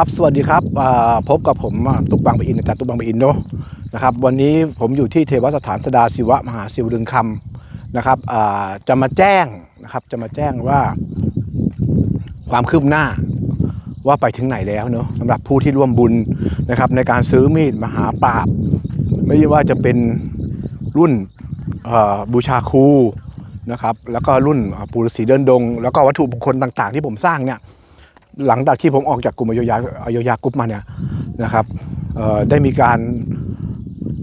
ครับสวัสดีครับพบกับผมตุกบางปะอินจารย์ตุกบางปะอินเนาะนะครับ วันนี้ผมอยู่ที่เทวสถานสดาศิวะมหาศิวลึงคำนะครับจะมาแจ้งนะครับ จะมาแจ้งว่า ความคืบหน้าว่าไปถึงไหนแล้วเนาะสำหรับผู้ที่ร่วมบุญนะครับ ในการซื้อมีดมหาปราบ ไม่ว่าจะเป็นรุ่นบูชาครูนะครับ แล้วก็รุ่นปูฤาษีเดินดง แล้วก็วัตถุมงคลต่าง ๆ ที่ผมสร้างเนี่ย หลังจากที่ผมออกจากกลุ่มอโยยาอโยยากรุ๊ปมาเนี่ยนะครับได้มีการ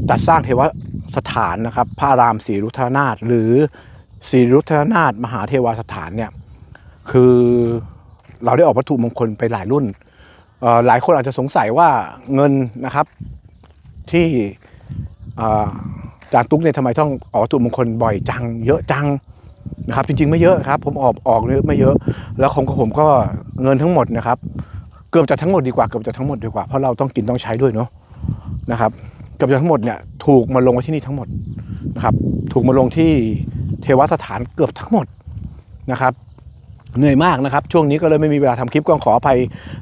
จัดสร้างเทวสถานนะครับ พระรามศรีรุทธนาถหรือศรีรุทธนาถมหาเทวสถานเนี่ยคือเราได้ออกวัตถุมงคลไปหลายรุ่น หลายคนอาจจะสงสัยว่าเงินนะครับที่อาจารย์ตุ๊กเนี่ยทำไมต้องออกวัตถุมงคลบ่อยจัง เยอะจัง นะครับจริงๆไม่เยอะครับ ผมออกออกนี่ไม่เยอะ แล้วของผมก็เงินทั้งหมดนะครับ เกือบจะทั้งหมดดีกว่าเกือบจะทั้งหมดดีกว่าเพราะเราต้องกินต้องใช้ด้วยเนาะนะครับเกือบจะทั้งหมดเนี่ยถูกมาลงไว้ที่นี่ทั้งหมดนะครับถูกมาลงที่เทวสถานเกือบทั้งหมดนะครับเหนื่อยมากนะครับ ช่วงนี้ก็เลยไม่มีเวลาทำคลิปก็ขออภัย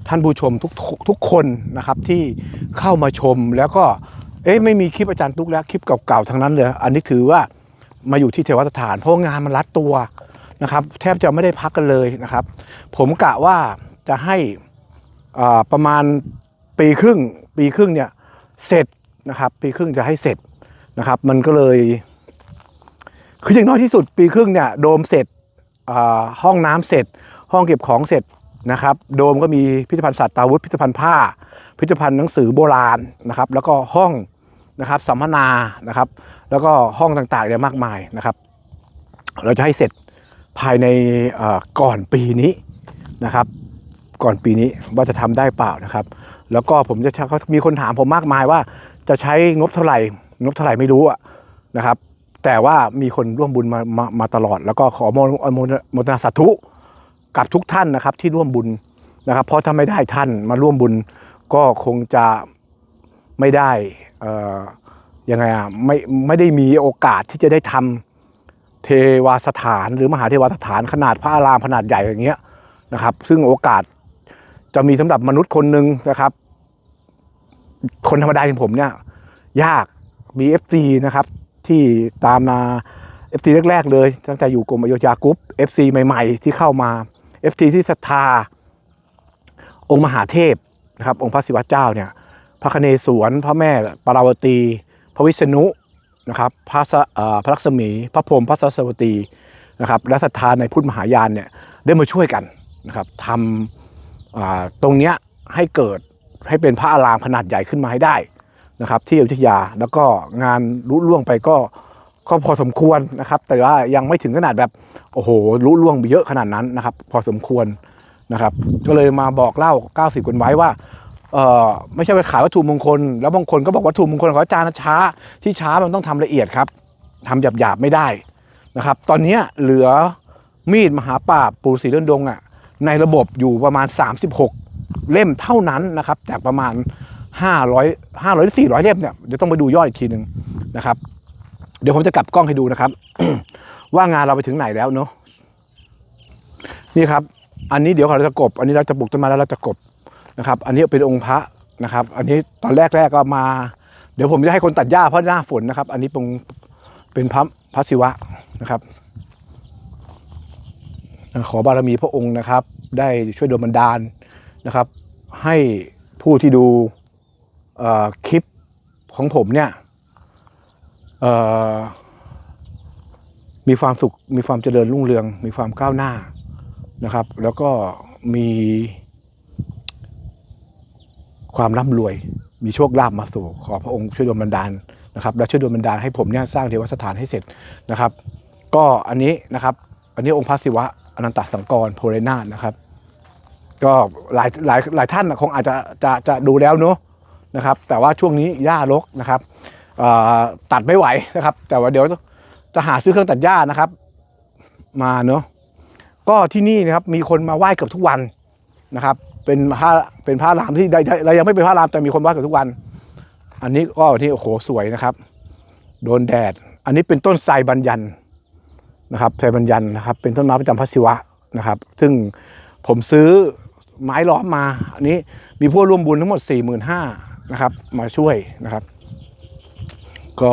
ท่านผู้ชมทุกทุกคนนะครับที่เข้ามาชมแล้วก็เอ๊ะไม่มีคลิปอาจารย์ตุ๊กแล้วคลิปเก่าๆทั้งนั้นเลย อันนี้ถือว่า มาอยู่ที่เทวสถาน เพราะงานมันรัดตัวนะครับ แทบจะไม่ได้พักกันเลยนะครับ ผมกะว่าจะให้ประมาณปีครึ่ง ปีครึ่งเนี่ยเสร็จนะครับ ปีครึ่งจะให้เสร็จนะครับ มันก็เลย คืออย่างน้อยที่สุด ปีครึ่งเนี่ยโดมเสร็จห้องน้ำเสร็จ ห้องเก็บของเสร็จนะครับ โดมก็มีพิพิธภัณฑ์สัตว์อาวุธพิพิธภัณฑ์ผ้า พิพิธภัณฑ์หนังสือโบราณนะครับ แล้วก็ห้อง นะครับสัมมนานะครับ แล้วก็ห้องต่างๆเนี่ยมากมายนะครับ เราจะให้เสร็จภายในก่อนปีนี้นะครับ ก่อนปีนี้ว่าจะทำได้เปล่านะครับ แล้วก็ผมจะมีคนถามผมมากมายว่า จะใช้งบเท่าไหร่ งบเท่าไหร่ไม่รู้อะนะครับ แต่ว่ามีคนร่วมบุญมามามาตลอด แล้วก็ขอโมโมโมทนาสาธุกับทุกท่านนะครับที่ร่วมบุญนะครับ เพราะถ้าไม่ได้ท่านมาร่วมบุญก็คงจะไม่ได้ ยังไงอะไม่ไม่ได้มีโอกาสที่จะได้ทำเทวาสถานหรือมหาเทวาสถานขนาดพระอารามขนาดใหญ่อย่างเงี้ยนะครับ ซึ่งโอกาสจะมีสำหรับมนุษย์คนหนึ่งนะครับ คนธรรมดาอย่างผมเนี่ย ยากมี FC นะครับ ที่ตามมา FC แรก ๆ เลย ตั้งแต่อยู่กรมอโยธยากรุ๊ป FC ใหม่ ๆ ที่เข้ามา FC ที่ศรัทธา องค์มหาเทพนะครับ องค์พระศิวะเจ้าเนี่ย พระคเนศวรพระแม่ปาราวตี พระวิษณุนะครับพระสเอ่อพระลักษมี พระพรหมพระสัสวตีนะครับและศรัทธาในพุทธมหายานเนี่ยได้มาช่วยกันนะครับทำตรงเนี้ยให้เกิดให้เป็นพระอารามขนาดใหญ่ขึ้นมาให้ได้นะครับที่อยุธยาแล้วก็งานรุ่ล่วงไปก็ก็พอสมควรนะครับ แต่ว่ายังไม่ถึงขนาดแบบโอ้โหรุ่ล่วงไปเยอะขนาดนั้นนะครับ พอสมควรนะครับ ก็เลยมาบอกเล่า 90คนไว้ว่า เอ่อไม่ใช่ไปขายวัตถุมงคล แล้วบางคนก็บอกวัตถุมงคลของอาจารย์นช้า ที่ช้ามันต้องทำละเอียดครับทำหยาบๆไม่ได้นะครับ ตอนนี้เหลือมีดมหาป่าบปูสีเดินดงอะในระบบอยู่ประมาณ 36 เล่มเท่านั้นนะครับจากประมาณ 500 500หรือ400 เล่มเนี่ยเดี๋ยวต้องไปดูยอดอีกทีหนึ่งนะครับ เดี๋ยวผมจะกลับกล้องให้ดูนะครับ ว่างานเราไปถึงไหนแล้วเนาะนี่ครับ อันนี้เดี๋ยวเราจะกบ อันนี้เราจะปลูกต้นไม้แล้วเราจะกบ นะครับ อันนี้เป็นองค์พระนะครับ อันนี้ตอนแรกแรกก็มา เดี๋ยวผมจะให้คนตัดหญ้าเพราะหน้าฝนนะครับ อันนี้เป็นเป็นพระพระศิวะนะครับ ขอบารมีพระองค์นะครับ ได้ช่วยดลบันดาลนะครับ ให้ผู้ที่ดูคลิปของผมเนี่ยมีความสุขมีความเจริญรุ่งเรือง มีความก้าวหน้านะครับ แล้วก็มี ความร่ำรวย มีโชคลาภมาสู่ ขอพระองค์ช่วยดลบันดาลนะครับ และช่วยดลบันดาลให้ผมเนี่ยสร้างเทวสถานให้เสร็จนะครับ ก็อันนี้นะครับ อันนี้องค์พระศิวะอนันตสังกรโพเรนาถนะครับ ก็หลายหลายหลายท่านคงอาจจะจะจะดูแล้วเนอะนะครับ แต่ว่าช่วงนี้หญ้ารกนะครับตัดไม่ไหวนะครับ แต่ว่าเดี๋ยวจะหาซื้อเครื่องตัดหญ้านะครับ มาเนอะก็ที่นี่นะครับมีคนมาไหว้เกือบทุกวันนะครับ เป็นพระเป็นพระรามที่ได้เรายังไม่เป็นพระรามแต่มีคนว้เกือบทุกวัน อันนี้ก็ที่โอ้โหสวยนะครับ โดนแดด อันนี้เป็นต้นไทรบัญญันนะครับไทรบัญญันนะครับ เป็นต้นไม้ประจำพระศิวะนะครับ ซึ่งผมซื้อไม้ล้อมมา อันนี้มีผู้ร่วมบุญทั้งหมด 4 5 0 0 0นะครับ มาช่วยนะครับ ก็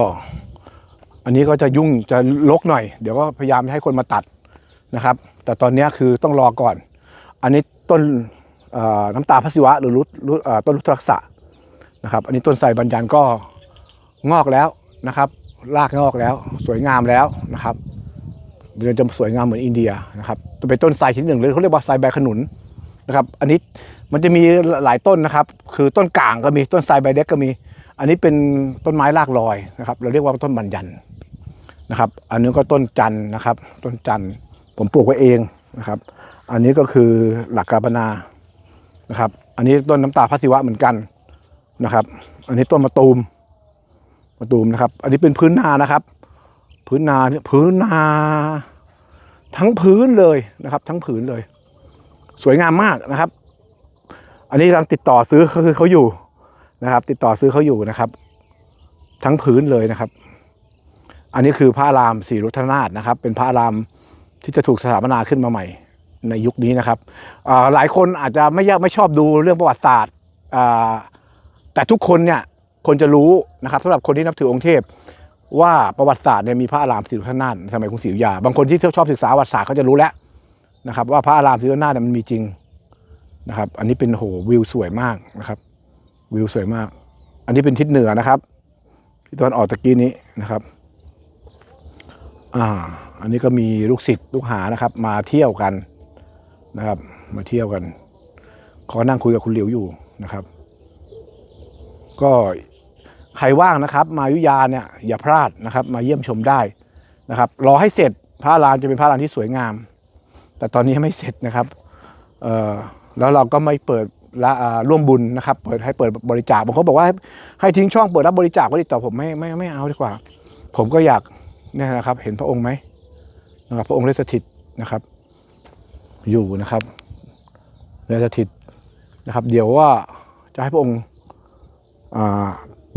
อันนี้ก็จะยุ่งจะลกหน่อย เดี๋ยวก็พยายามให้คนมาตัดนะครับ แต่ตอนนี้คือต้องรอก่อน อันนี้ต้น น้ำตาพระศิวะหรือรุดรุดเอ่อต้นรุตรักษะนะครับ อันนี้ต้นไทรบรรยันก็งอกแล้วนะครับรากงอกแล้ว สวยงามแล้วนะครับเดี๋ยวจะสวยงามเหมือนอินเดียนะครับจะเป็นต้นไทรชนิดหนึ่งเลยเขาเรียกว่าไทรใบขนุนนะครับ อันนี้มันจะมีหลายต้นนะครับ คือต้นก่างก็มีต้นไทรใบเล็กก็มี อันนี้เป็นต้นไม้รากลอยนะครับ เราเรียกว่าต้นบรรยันนะครับ อันนี้ก็ต้นจันนะครับ ต้นจันผมปลูกไว้เองนะครับ อันนี้ก็คือหลักกาบนา นะครับ อันนี้ต้นน้ำตาพระศิวะเหมือนกันนะครับ อันนี้ต้นมะตูมมะตูมนะครับ อันนี้เป็นพื้นนานะครับ พื้นนาพื้นนา ทั้งพื้นเลยนะครับ ทั้งผืนเลย สวยงามมากนะครับ อันนี้กำลังติดต่อซื้อคือเขาอยู่นะครับ ติดต่อซื้อเขาอยู่นะครับ ทั้งพื้นเลยนะครับ อันนี้คือพระอารามศรีรุทธนาถนะครับ เป็นพระอารามที่จะถูกสถาปนาขึ้นมาใหม่ ในยุคนี้นะครับหลายคนอาจจะไม่ยากไม่ชอบดูเรื่องประวัติศาสตร์แต่ทุกคนเนี่ยคนจะรู้นะครับสำหรับคนที่นับถือองค์เทพ ว่าประวัติศาสตร์เนี่ยมีพระอารามศรีรุทธนาถในสมัยกรุงศรีอยุธยา บางคนที่ชอบศึกษาประวัติศาสตร์เขาจะรู้แล้วนะครับ ว่าพระอารามศรีรุทธนาถเนี่ยมันมีจริงนะครับ อันนี้เป็นโหวิวสวยมากนะครับ วิวสวยมาก อันนี้เป็นทิศเหนือนะครับทิศตะวันออกตะกี้นี้นะครับอ่าอันนี้ก็มีลูกศิษย์ลูกหานะครับ มาเที่ยวกัน นะครับ มาเที่ยวกันเขานั่งคุยกับคุณหลิวอยู่นะครับ ก็ใครว่างนะครับ มายุยาเนี่ยอย่าพลาดนะครับ มาเยี่ยมชมได้นะครับ รอให้เสร็จพระลานจะเป็นพระลานที่สวยงาม แต่ตอนนี้ยังไม่เสร็จนะครับเออแล้วเราก็ไม่เปิดละร่วมบุญนะครับ เปิดให้เปิดบริจาคบางคนบอกว่าให้ให้ทิ้งช่องเปิดรับบริจาคไว้ดิแต่ผมไม่ไม่ไม่เอาดีกว่า ผมก็อยากเนี่ยนะครับ เห็นพระองค์ไหมนะครับ พระองค์ได้สถิตนะครับ อยู่นะครับได้สถิตนะครับ เดี๋ยวว่าจะให้พระองค์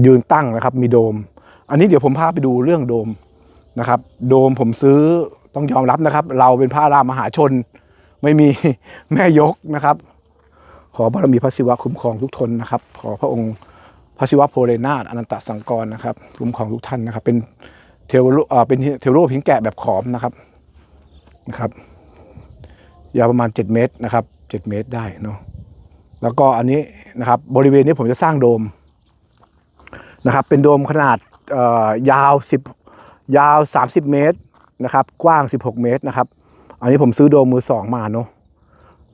ยืนตั้งนะครับ มีโดม อันนี้เดี๋ยวผมพาไปดูเรื่องโดมนะครับ โดมผมซื้อต้องยอมรับนะครับ เราเป็นพระรามมหาชน ไม่มีแม่ยกนะครับ ขอบารมีพระศิวะคุ้มครองทุกทนนะครับ ขอพระองค์พระศิวะโพเรนาถอนันตสังกรนะครับคุ้มครองทุกท่านนะครับ เป็นเทวรูปอ่าเป็นเทวรูปหินแกะแบบขอมนะครับนะครับ ยาวประมาณ 7 เมตรนะครับ 7 เมตรได้เนาะแล้วก็อันนี้นะครับบริเวณนี้ผมจะสร้างโดมนะครับ เป็นโดมขนาดยาว 10 ยาว 30 เมตรนะครับ กว้าง 16 เมตรนะครับ อันนี้ผมซื้อโดมมือสองมาเนาะ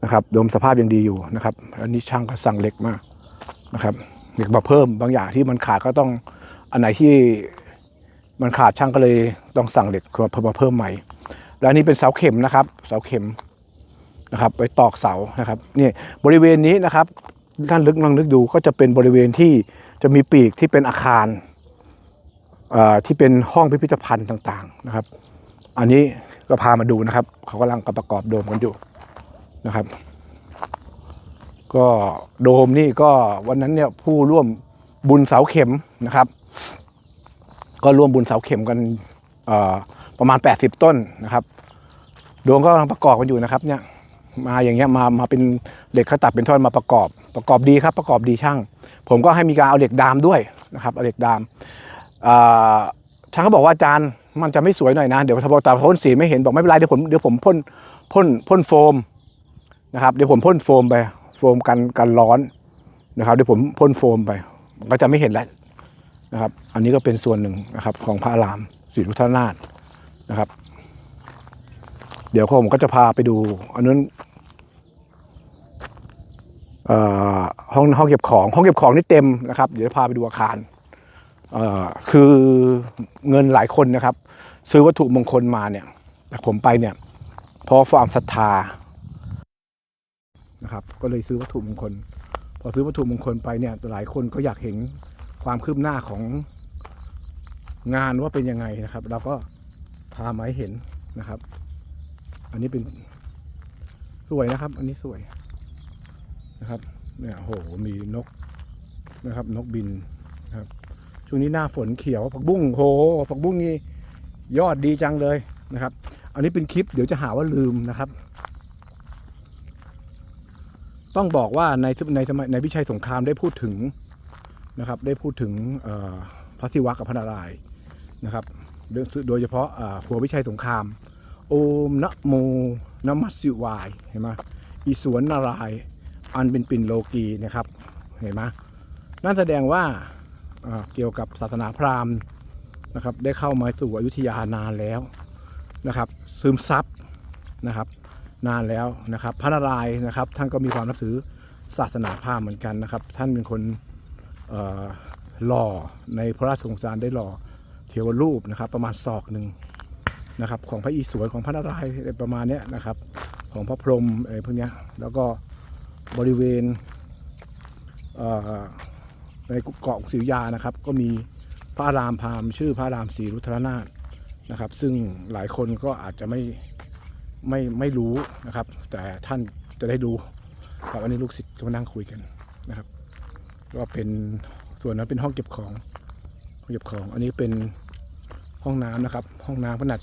นะครับโดมสภาพยังดีอยู่นะครับ อันนี้ช่างก็สั่งเหล็กมานะครับเหล็กมาเพิ่มบางอย่างที่มันขาดก็ต้องอันไหนที่มันขาดช่างก็เลยต้องสั่งเหล็กมาเพิ่มใหม่ แล้วนนี้เป็นเสาเข็มนะครับ เสาเข็ม นะครับไว้ตอกเสานะครับนี่บริเวณนี้นะครับท่านลึกลองนึกดูก็จะเป็นบริเวณที่จะมีปีกที่เป็นอาคารที่เป็นห้องพิพิธภัณฑ์ต่างๆนะครับ อันนี้ก็พามาดูนะครับ เขากำลังประกอบโดมกันอยู่นะครับ ก็โดมนี่ก็วันนั้นเนี่ยผู้ร่วมบุญเสาเข็มนะครับ ก็ร่วมบุญเสาเข็มกันประมาณ 80 ต้นนะครับ โดมก็กำลังประกอบกันอยู่นะครับเนี่ย มาอย่างเงี้ยมามาเป็นเหล็กเขาตัดเป็นท่อนมาประกอบ ประกอบดีครับ ประกอบดีช่าง ผมก็ให้มีการเอาเหล็กดามด้วยนะครับเอาเหล็กดามช่างเขาบอกว่าอาจารย์มันจะไม่สวยหน่อยนะเดี๋ยวพอตาพ่นสีไม่เห็นบอกไม่เป็นไรเดี๋ยวผมเดี๋ยวผมพ่นพ่นพ่นโฟมนะครับเดี๋ยวผมพ่นโฟมไปโฟมกันกันร้อนนะครับเดี๋ยวผมพ่นโฟมไปก็จะไม่เห็นแล้วนะครับ อันนี้ก็เป็นส่วนหนึ่งนะครับของพระอารามศรีรุทธนาถนะครับ เดี๋ยวผมก็จะพาไปดูอันนั้น ห้องห้องเก็บของห้องเก็บของนี่เต็มนะครับ เดี๋ยวจะพาไปดูอาคารคือเงินหลายคนนะครับ ซื้อวัตถุมงคลมาเนี่ยแต่ผมไปเนี่ยเพราะความศรัทธานะครับ ก็เลยซื้อวัตถุมงคล พอซื้อวัตถุมงคลไปเนี่ยหลายคนก็อยากเห็นความคืบหน้าของงานว่าเป็นยังไงนะครับ เราก็พามาให้เห็นนะครับ อันนี้เป็นสวยนะครับ อันนี้สวย นะครับเนี่ยโหมีนกนะครับ นกบินนะครับช่วงนี้หน้าฝนเขียวผักบุ้งโหผักบุ้งนี่ยอดดีจังเลยนะครับ อันนี้เป็นคลิปเดี๋ยวจะหาว่าลืมนะครับ ต้องบอกว่าในในสมัยในวิชัยสงครามได้พูดถึงนะครับ ได้พูดถึงพระศิวะกับพระนารายณ์นะครับ โดยเฉพาะหัววิชัยสงคราม โอมนะโมนมัสสิวายเห็นไหมอีสวนนารายณ์ อันเป็นปิ่นโลกีนะครับ เห็นไหมนั่นแสดงว่าเกี่ยวกับศาสนาพราหมณ์นะครับ ได้เข้ามาสู่อยุธยานานแล้วนะครับ ซึมซับนะครับ นานแล้วนะครับ พระนารายณ์นะครับ ท่านก็มีความนับถือศาสนาพราหมณ์เหมือนกันนะครับ ท่านเป็นคนหล่อในพระราชสงสารได้หล่อเทวรูปนะครับ ประมาณศอกหนึ่งนะครับ ของพระอิศวรของพระนารายณ์ประมาณเนี้ยนะครับ ของพระพรหมอะไรพวกเนี้ยแล้วก็ บริเวณเในเกาะศรีอยานะครับ ก็มีพระอารามพามชื่อพระอารามศรีรุทธรนาถนะครับ ซึ่งหลายคนก็อาจจะไม่ไม่ไม่รู้นะครับ แต่ท่านจะได้ดูครับอันนี้ลูกศิษย์มานั่งคุยกันนะครับ ก็เป็นส่วนนั้นเป็นห้องเก็บของห้องเก็บของ อันนี้เป็นห้องน้ำนะครับ ห้องน้ำขนาด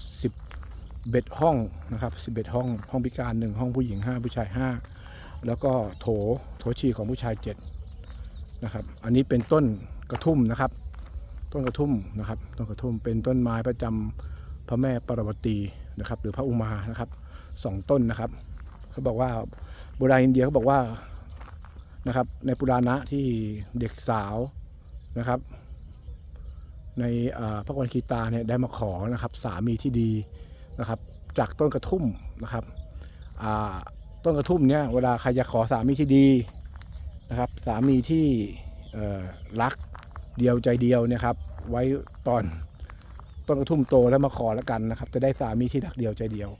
10เบ็ดห้องนะครับ10เบ็ดห้องห้องพิการหนึ่งห้องผู้หญิง5ผู้ชาย5 แล้วก็โถโถฉี่ของผู้ชาย7นะครับอันนี้เป็นต้นกระทุ่มนะครับ ต้นกระทุ่มนะครับต้นกระทุ่มเป็นต้นไม้ประจำพระแม่ปรวตีนะครับ หรือพระอุมานะครับสองต้นนะครับเขาบอกว่าโบราณอินเดียเขาบอกว่านะครับในปุราณะที่เด็กสาวนะครับ ในพระกวันคีตาเนี่ยได้มาขอนะครับ สามีที่ดีนะครับ จากต้นกระทุ่มนะครับอ่า ต้นกระทุ่มเนี่ยเวลาใครจะขอสามีที่ดีนะครับ สามีที่รักเดียวใจเดียวเนะครับ ไว้ตอนต้นกระทุ่มโตแล้วมาขอแล้วกันนะครับ จะได้สามีที่รักเดียวใจเดียว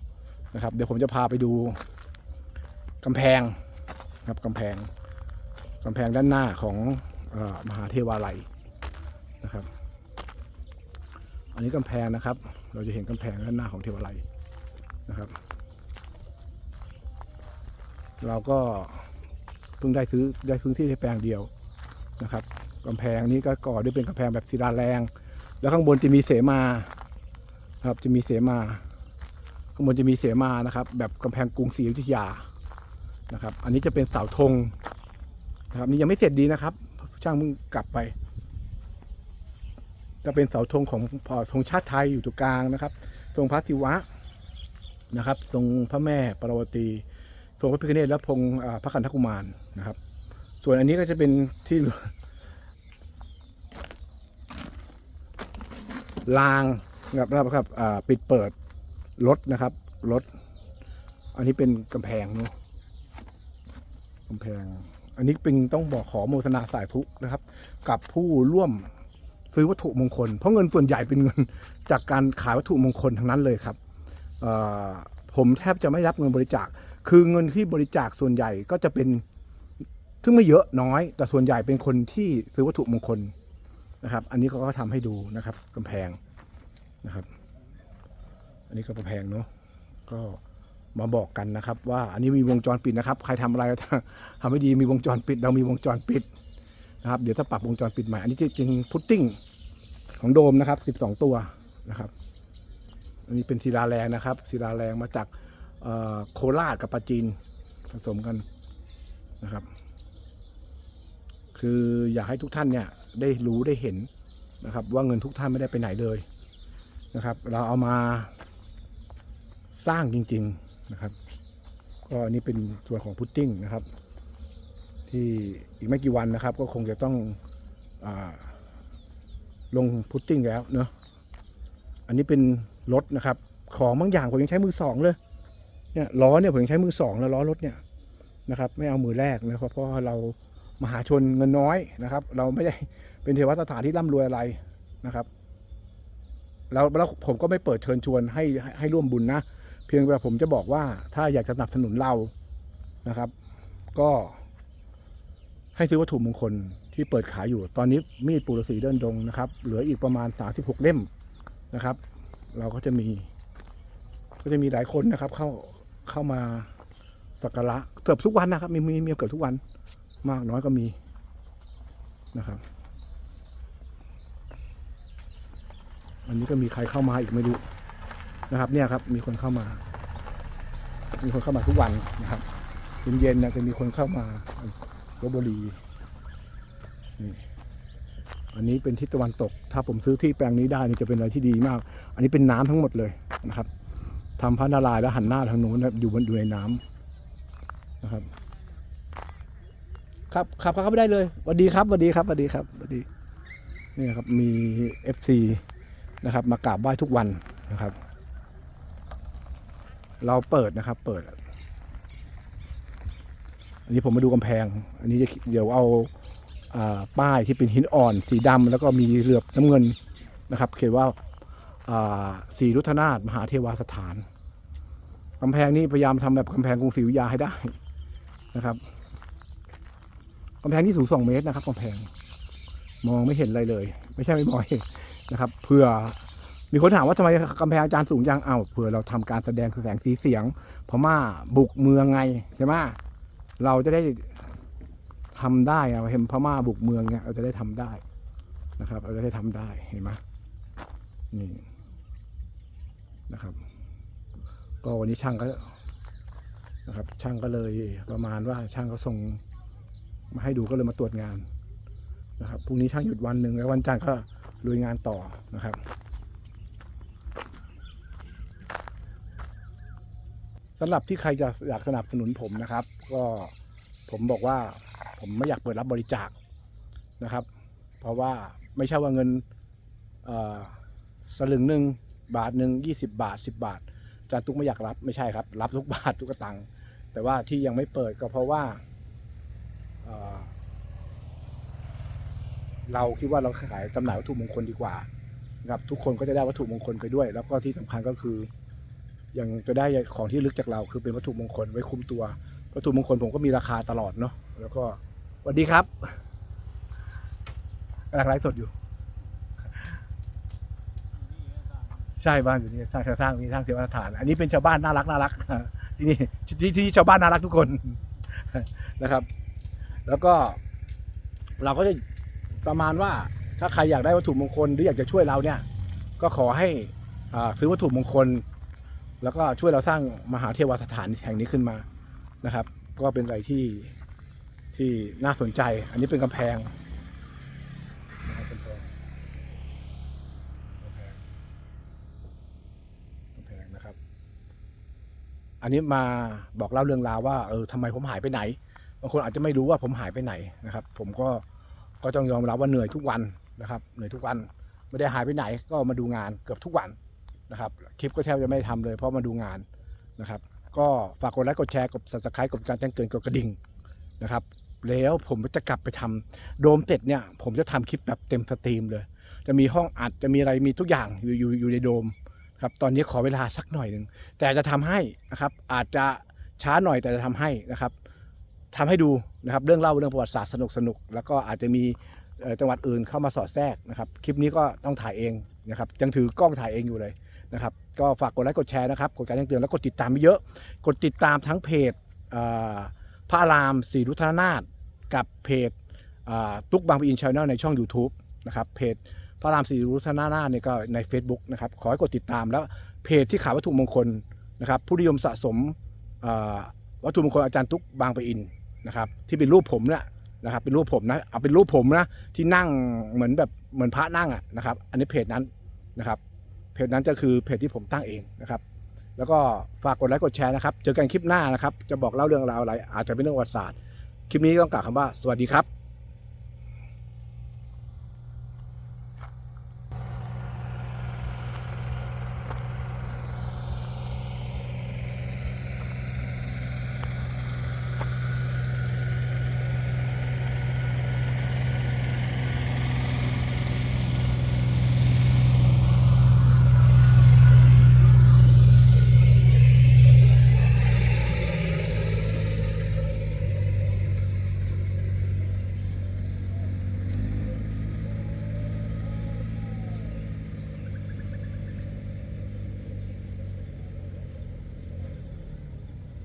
นะครับ เดี๋ยวผมจะพาไปดูกำแพงนะครับกำแพงกำแพงด้านหน้าของออมหาเทวาลัยนะครับ อันนี้กำแพงนะครับ เราจะเห็นกำแพงด้านหน้าของเทวาลัยนะครับ เราก็เพิ่งได้ซื้อได้พื้นที่แค่แปลงเดียวนะครับกำแพงนี้ก็ก่อด้วยเป็นกำแพงแบบศิลาแรง แล้วข้างบนจะมีเสมาครับจะมีเสมา ข้างบนจะมีเสมานะครับ แบบกำแพงกรุงศรีอยุธยานะครับ อันนี้จะเป็นเสาธงนะครับนี่ยังไม่เสร็จดีนะครับ ช่างเพิ่งกลับไปจะเป็นเสาธงของพอธงชาติไทยอยู่ตรงกลางนะครับ ทรงพระศิวะนะครับ ทรงพระแม่ปรวตี รงพระพิฆเนศและพงพระขันธกุมารนะครับ ส่วนอันนี้ก็จะเป็นที่รางนะครับนะครับปิดเปิดรถนะครับรถ อันนี้เป็นกำแพงเนาะกำแพง อันนี้เป็นต้องบอกขอโมทนาสายทุกนะครับ กับผู้ร่วมซื้อวัตถุมงคล เพราะเงินส่วนใหญ่เป็นเงินจากการขายวัตถุมงคลทั้งนั้นเลยครับผมแทบจะไม่รับเงินบริจาค คือเงินที่บริจาคส่วนใหญ่ก็จะเป็นซึ่งไม่เยอะน้อย แต่ส่วนใหญ่เป็นคนที่ซื้อวัตถุมงคลนะครับ อันนี้เขาก็ทำให้ดูนะครับกำแพงนะครับ อันนี้ก็กำแพงเนาะก็มาบอกกันนะครับ ว่าอันนี้มีวงจรปิดนะครับ ใครทำอะไรทำไม่ดีมีวงจรปิด เรามีวงจรปิดนะครับ เดี๋ยวถ้าปรับวงจรปิดใหม่ อันนี้จริงพุตติ้งของโดมนะครับ 12 ตัวนะครับ อันนี้เป็นศิลาแรงนะครับศิลาแรงมาจาก โคราชกับปาจีนผสมกันนะครับ คืออยากให้ทุกท่านเนี่ยได้รู้ได้เห็นนะครับ ว่าเงินทุกท่านไม่ได้ไปไหนเลยนะครับ เราเอามาสร้างจริง ๆนะครับ ก็อันนี้เป็นส่วนของพุตติ้งนะครับ ที่อีกไม่กี่วันนะครับ ก็คงจะต้องอลงพุตติ้งแล้วเนอะอันนี้เป็นรถนะครับ ของบางอย่างผมยังใช้มือสองเลย เนี่ยล้อเนี่ยผมใช้มือสองแล้วล้อรถเนี่ยนะครับไม่เอามือแรกนะครับเพราะเรามหาชนเงินน้อยนะครับ เราไม่ได้เป็นเทวสถานที่ร่ำรวยอะไรนะครับแล้วแล้วผมก็ไม่เปิดเชิญชวนให้ให้ให้ร่วมบุญนะ เพียงแต่ผมจะบอกว่าถ้าอยากจะสนับสนุนเรานะครับ ก็ให้ซื้อวัตถุมงคลที่เปิดขายอยู่ ตอนนี้มีดปูรสีเดินดงนะครับ เหลืออีกประมาณ 36 เล่มนะครับ เราก็จะมี ก็จะมีหลายคนนะครับ เข้า เข้ามาสักการะเกือบทุกวันนะครับ มีมีมีเกือบทุกวัน มากน้อยก็มีนะครับ อันนี้ก็มีใครเข้ามาอีกไม่รู้นะครับ เนี่ยครับ มีคนเข้ามา มีคนเข้ามาทุกวันนะครับเย็นๆนะจะมีคนเข้ามาลบบุรีนี่อันนี้เป็นทิศตะวันตก ถ้าผมซื้อที่แปลงนี้ได้นี่จะเป็นอะไรที่ดีมาก อันนี้เป็นน้ำทั้งหมดเลยนะครับ ทำพระนารายณ์แล้วหันหน้าทางโน้นนะอยู่บนอยู่ในน้ำนะครับ ครับครับเข้าไปได้เลยสวัสดีครับสวัสดีครับสวัสดีครับสวัสดีนี่ครับมี FC นะครับมากราบไหว้ทุกวันนะครับ เราเปิดนะครับ เปิด อันนี้ผมมาดูกำแพง อันนี้จะเดี๋ยวเอาป้ายที่เป็นหินอ่อน สีดำแล้วก็มีเหลือบน้ำเงินนะครับ เขียนว่า อ่าสีรุทธนาถมหาเทวาสถานกำแพงนี้พยายามทำแบบกำแพงกรุงศรีอยุธยาให้ได้นะครับกำแพงที่สูงสองเมตรนะครับกำแพง มองไม่เห็นอะไรเลย ไม่ใช่ไม่มองเห็นนะครับเพื่อมีคนถามว่าทำไมกำแพงอาจารย์สูงจังเอาเผื่อเราทำการแสดงคือแสงสีเสียงพม่าบุกเมืองไงใช่ไหมเราจะได้ทำได้อะเห็นพม่าบุกเมืองเนี่ยเราจะได้ทำได้นะครับ เราจะได้ทำได้เห็นไหมนี่ นะครับ ก็วันนี้ช่างก็นะครับ ช่างก็เลยประมาณว่าช่างก็ส่งมาให้ดูก็เลยมาตรวจงานนะครับพรุ่งนี้ช่างหยุดวันหนึ่งแล้ววันจันทร์ก็ลุยงานต่อนะครับสำหรับที่ใครจะอยากสนับสนุนผมนะครับ ก็ผมบอกว่าผมไม่อยากเปิดรับบริจาคนะครับ เพราะว่าไม่ใช่ว่าเงินสลึงหนึ่ง บาทหนึ่งยี่สิบาทสิบาทอาจารย์ตุ๊กไม่อยากรับไม่ใช่ครับ รับทุกบาททุกตังค์แต่ว่าที่ยังไม่เปิดก็เพราะว่าเอ่อเราคิดว่าเราขายจำหน่ายวัตถุมงคลดีกว่านะครับทุกคนก็จะได้วัตถุมงคลไปด้วย แล้วก็ที่สำคัญก็คือ ยังจะได้ของที่ลึกจากเราคือเป็นวัตถุมงคลไว้คุ้มตัว วัตถุมงคลผมก็มีราคาตลอดเนาะแล้วก็สวัสดีครับกำลังไลฟ์สดอยู่ ใช่บ้านอยู่นี่สร้างสร้างมีสร้างเทวสถาน อันนี้เป็นชาวบ้านน่ารักน่ารักที่นี่ที่ที่ชาวบ้านน่ารักทุกคนนะครับ แล้วก็เราก็จะประมาณว่าถ้าใครอยากได้วัตถุมงคลหรืออยากจะช่วยเราเนี่ย ก็ขอให้ซื้อวัตถุมงคล แล้วก็ช่วยเราสร้างมหาเทวสถานแห่งนี้ขึ้นมานะครับ ก็เป็นอะไรที่ที่น่าสนใจ อันนี้เป็นกำแพงนะครับกำแพงกำแพงกำแพงนะครับ อันนี้มาบอกเล่าเรื่องราวว่าเออทำไมผมหายไปไหนบางคนอาจจะไม่รู้ว่าผมหายไปไหนนะครับ ผมก็ก็ต้องยอมรับว่าเหนื่อยทุกวันนะครับ เหนื่อยทุกวันไม่ได้หายไปไหน ก็มาดูงานเกือบทุกวันนะครับ คลิปก็แทบจะไม่ได้ทำเลย เพราะมาดูงานนะครับ ก็ฝากกดไลค์กดแชร์กด subscribe กดการแจ้งเตือนกดกระดิ่งนะครับ แล้วผมจะกลับไปทำโดมเสร็จเนี่ย ผมจะทำคลิปแบบเต็มสตรีมเลย จะมีห้องอัดจะมีอะไรมีทุกอย่างอยู่อยู่อยู่ในโดม ครับตอนนี้ขอเวลาสักหน่อยหนึ่งแต่จะทำให้นะครับ อาจจะช้าหน่อยแต่จะทำให้นะครับทำให้ดูนะครับเรื่องเล่าเรื่องประวัติศาสตร์สนุกสนุกแล้วก็อาจจะมีจังหวัดอื่นเข้ามาสอดแทรกนะครับ คลิปนี้ก็ต้องถ่ายเองนะครับยังถือกล้องถ่ายเองอยู่เลยนะครับ ก็ฝากกดไลค์กดแชร์นะครับกดการแจ้งเตือนแล้วกดติดตามไปเยอะ กดติดตามทั้งเพจพระอารามศรีรุทธนาถกับเพจตุ๊กบางปะอินชาแนลในช่อง YouTube นะครับเพจ พระรามศรีรุธนาถเนี่ยก็ใน Facebook นะครับขอให้กดติดตามแล้วเพจที่ขายวัตถุมงคลนะครับผู้นิยมสะสมวัตถุมงคลอาจารย์ตุ๊กบางปะอินนะครับที่เป็นรูปผมเนี่ยนะครับเป็นรูปผมนะเอาเป็นรูปผมนะที่นั่งเหมือนแบบเหมือนพระนั่งอะนะครับอันนี้เพจนั้นนะครับเพจนั้นก็คือเพจที่ผมตั้งเองนะครับแล้วก็ฝากกดไลค์กดแชร์นะครับเจอกันคลิปหน้านะครับจะบอกเล่าเรื่องราวอะไรอาจจะเป็นเรื่องประวัติศาสตร์คลิปนี้ต้องกล่าวคำว่าสวัสดีครับ